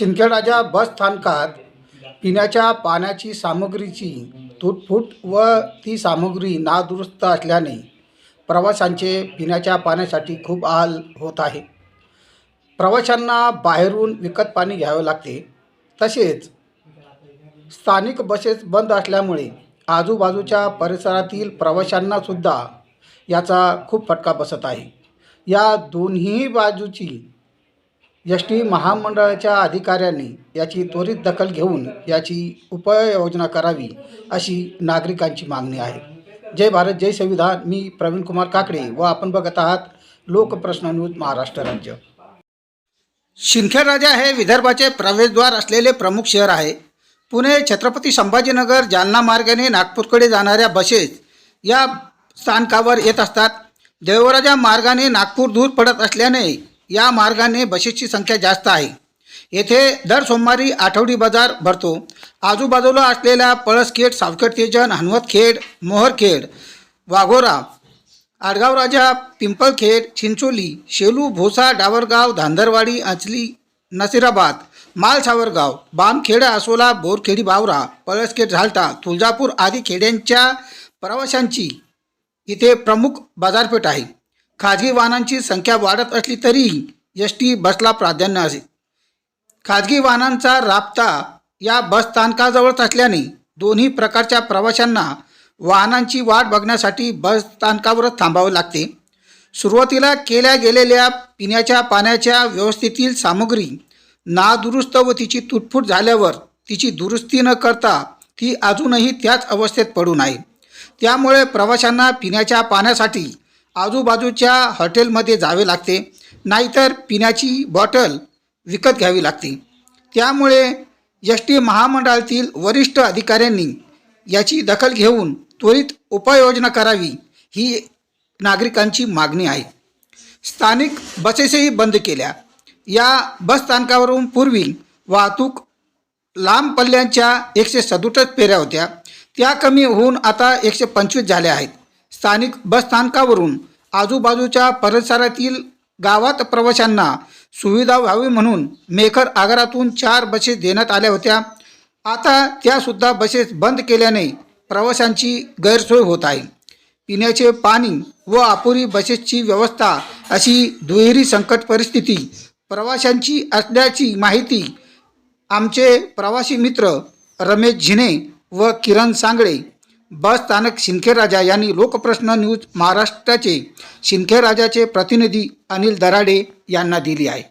शिंदखेडाच्या बस स्थानकात पिण्याच्या पाण्याची सामग्रीची तुटफूट व ती सामग्री नादुरुस्त असल्याने प्रवाशांचे पिण्याच्या पाण्यासाठी खूप हाल होत आहे. प्रवाशांना बाहेरून विकत पाणी घ्यावे लागते. तसेच स्थानिक बसेस बंद असल्यामुळे आजूबाजूच्या परिसरातील प्रवाशांनासुद्धा याचा खूप फटका बसत आहे. या दोन्ही बाजूची एस टी महामंडळाच्या अधिकाऱ्यांनी याची त्वरित दखल घेऊन याची उपाययोजना करावी अशी नागरिकांची मागणी आहे. जय भारत जय संविधान. मी प्रवीण कुमार काकडे व आपण बघत आहात लोकप्रश्न न्यूज महाराष्ट्र राज्य. शिंदखेड हे विदर्भाचे प्रवेशद्वार असलेले प्रमुख शहर आहे. पुणे छत्रपती संभाजीनगर जालना मार्गाने नागपूरकडे जाणाऱ्या बसेस या स्थानकावर येत असतात. देवराजा मार्गाने नागपूर दूर पडत असल्याने या मार्गाने बसेसची संख्या जास्त आहे. येथे दर सोमवारी आठवडी बाजार भरतो. आजूबाजूला असलेल्या पळसखेड सावखेड तेजन हनवतखेड मोहरखेड वाघोरा आडगाव राजा पिंपळखेड चिंचोली शेलू भोसा डावरगाव धांदरवाडी अंचली नसिराबाद माल सावरगाव बामखेडा असोला बोरखेडी बावरा पळसखेड झालटा तुळजापूर आदी खेड्यांच्या प्रवाशांची इथे प्रमुख बाजारपेठ आहे. खाजगी वाहनांची संख्या वाढत असली तरीही एस टी बसला प्राधान्य असे खाजगी वाहनांचा राबता या बस स्थानकाजवळच असल्याने दोन्ही प्रकारच्या प्रवाशांना वाहनांची वाट बघण्यासाठी बस स्थानकावरच थांबावे लागते. सुरुवातीला केल्या गेलेल्या पिण्याच्या पाण्याच्या व्यवस्थेतील सामग्री नादुरुस्त व तिची तुटफूट झाल्यावर तिची दुरुस्ती न करता ती अजूनही त्याच अवस्थेत पडून आहे. त्यामुळे प्रवाशांना पिण्याच्या पाण्यासाठी आजूबाजूच्या हॉटेलमध्ये जावे लागते नाहीतर पिण्याची बॉटल विकत घ्यावी लागते. त्यामुळे एस टी महामंडळातील वरिष्ठ अधिकाऱ्यांनी याची दखल घेऊन त्वरित उपाययोजना करावी ही नागरिकांची मागणी आहे. स्थानिक बसेसही बंद केल्या. या बस स्थानकावरून पूर्वी वाहतूक लांब पल्ल्यांच्या एकशे सदुसष्ट फेऱ्या होत्या. त्या कमी होऊन आता एकशे पंचवीस झाल्या आहेत. स्थानिक बस स्थानकावरून आजूबाजूच्या परिसरातील गावात प्रवाशांना सुविधा व्हावी म्हणून मेखर आगारातून चार बसेस देण्यात आल्या होत्या. आता त्यासुद्धा बसेस बंद केल्याने प्रवाशांची गैरसोय होत आहे. पिण्याचे पाणी व अपुरी बसेसची व्यवस्था अशी दुहेरी संकट परिस्थिती प्रवाशांची असल्याची माहिती आमचे प्रवासी मित्र रमेश झिने व किरण सांगळे बस स्थानक शिंदखेराजा यांनी लोकप्रश्न न्यूज महाराष्ट्राचे शिंदखेराजाचे प्रतिनिधी अनिल दराडे यांना दिली आहे.